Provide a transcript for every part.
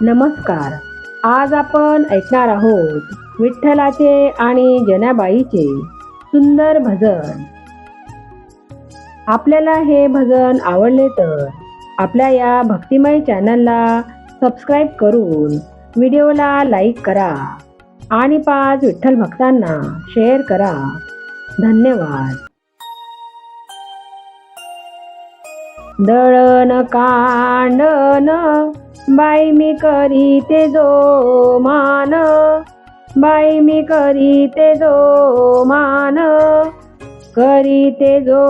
नमस्कार. आज आपण ऐकणार आहोत विठ्ठलाचे आणि जनाबाईचे सुंदर भजन. आपल्याला हे भजन आवडले तर आपल्या या भक्तिमय चॅनलला सबस्क्राईब करून व्हिडिओला लाईक करा आणि पाच विठ्ठल भक्तांना शेअर करा. धन्यवाद. दळण कांडन बाई मी करी ते जो मान. बाई मी करी ते जो मान. करी ते जो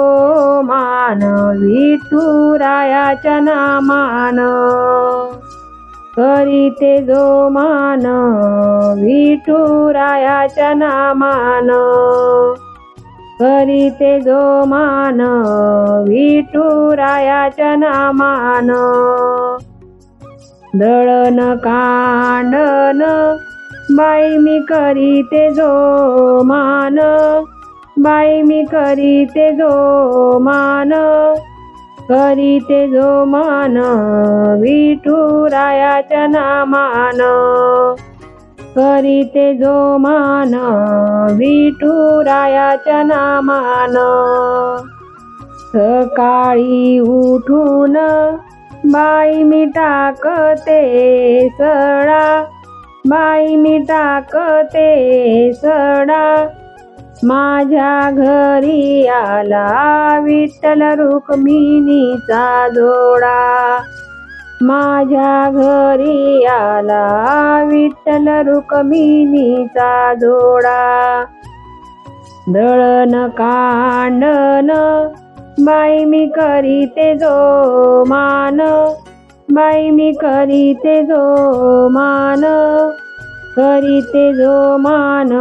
मान विठुरायाच्या नामान. करीते जो मान विठुरायाच्या नामान. करी ते जो मान विठुरायाच्या नामान. दळण कांडन बाई मी करीते जो मान बाई मी करी ते जो मान करी ते जो मान विठुरायाच्या नामान करी ते जो मान विठुरायाच्या नामान. सकाळी उठून बाई मी टाकते सडा. बाई मी टाकते सडा. माझ्या घरी आला विठ्ठल रुक्मिणीचा जोडा. माझ्या घरी आला विठ्ठल रुक्मिणीचा जोडा. दळण कांडन बाई मी करीते जो मान बाई मी करीते जो मान करीते जो मान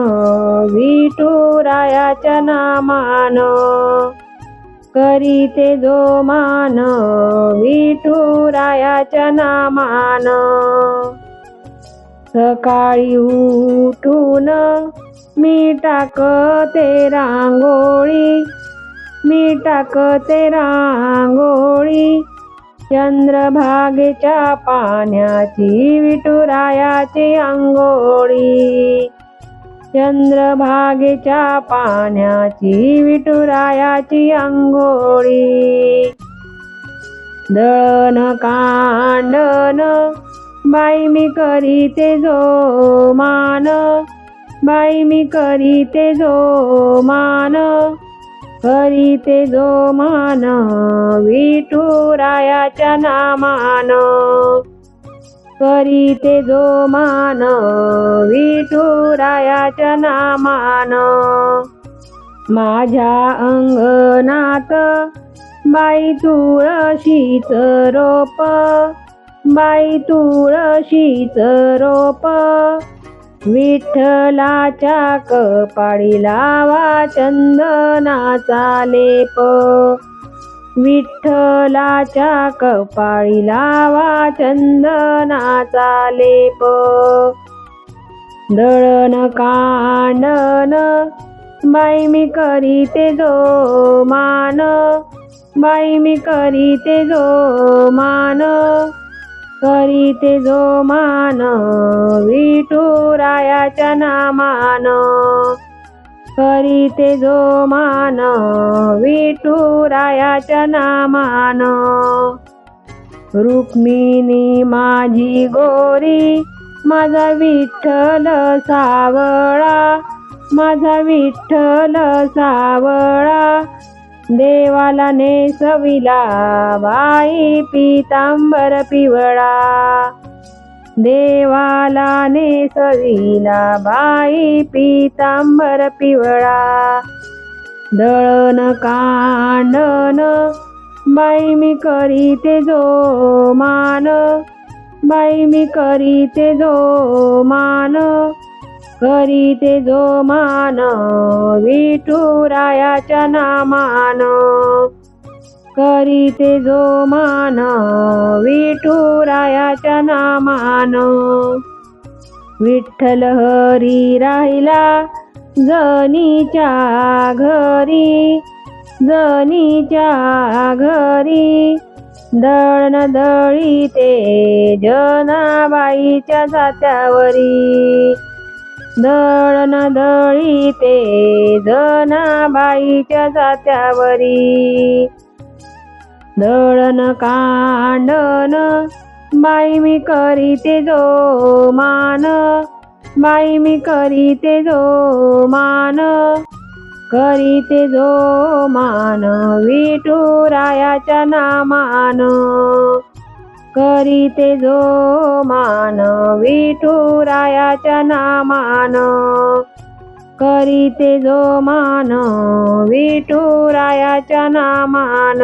विठुरायाच्या नामान. करीते जो मान विठुरायाच्या नामान. सकाळी उठून मी टाकते रांगोळी. मी टाकते रांगोळी. चंद्रभागेच्या पाण्याची विठुरायाची आंघोळी. चंद्रभागेच्या पाण्याची विठुरायाची आंघोळी. दळण कांडन बाई मी करीते जो मान बाई मी करीते जो मान करीते जो मान विठुरायाच्या नामान. करीते जो मान विठुरायाच्या नामान. माझ्या अंगणात बाई तुळशीच रोप बाई तुळशीच रोप विठ्ठलाच्या कपाळी लावा चंदनाचा लेप. विठ्ठलाच्या कपाळी लावा चंदनाचा लेप. दळण कांडन बाई मी करीते जो मान. बाई मी करीते जो मान. करीते जो मान विठुरायाच्या नामान. करीते जो मान विठुरायाच्या नामान. रुक्मिणी माझी गोरी माझा विठ्ठल सावळा माझा विठ्ठल सावळा देवाला नेसविला बाई पितांबर पिवळा. देवाला नेसविला बाई पितांबर पिवळा. दळण कांडन बाई मी करीते जो मान बाई मी करीते जो मान करीते जो मान विठुरायाच्या नामान. करीते जो मान विठुरायाच्या नामान. विठ्ठल हरी राहिला जनीच्या घरी जनीच्या घरी. दळण ते जनाबाईच्या जात्यावरी. दळण दळीते जनाबाईच्या जात्यावरी. दळण कांडन बाई मी करीते जो मान बाई मी करीते जो मान करी ते जो मान विठुरायाच्या नामान. करीते जो मान विठुरायाच्या नामान. करीते जो मान विठुरायाच्या नामान.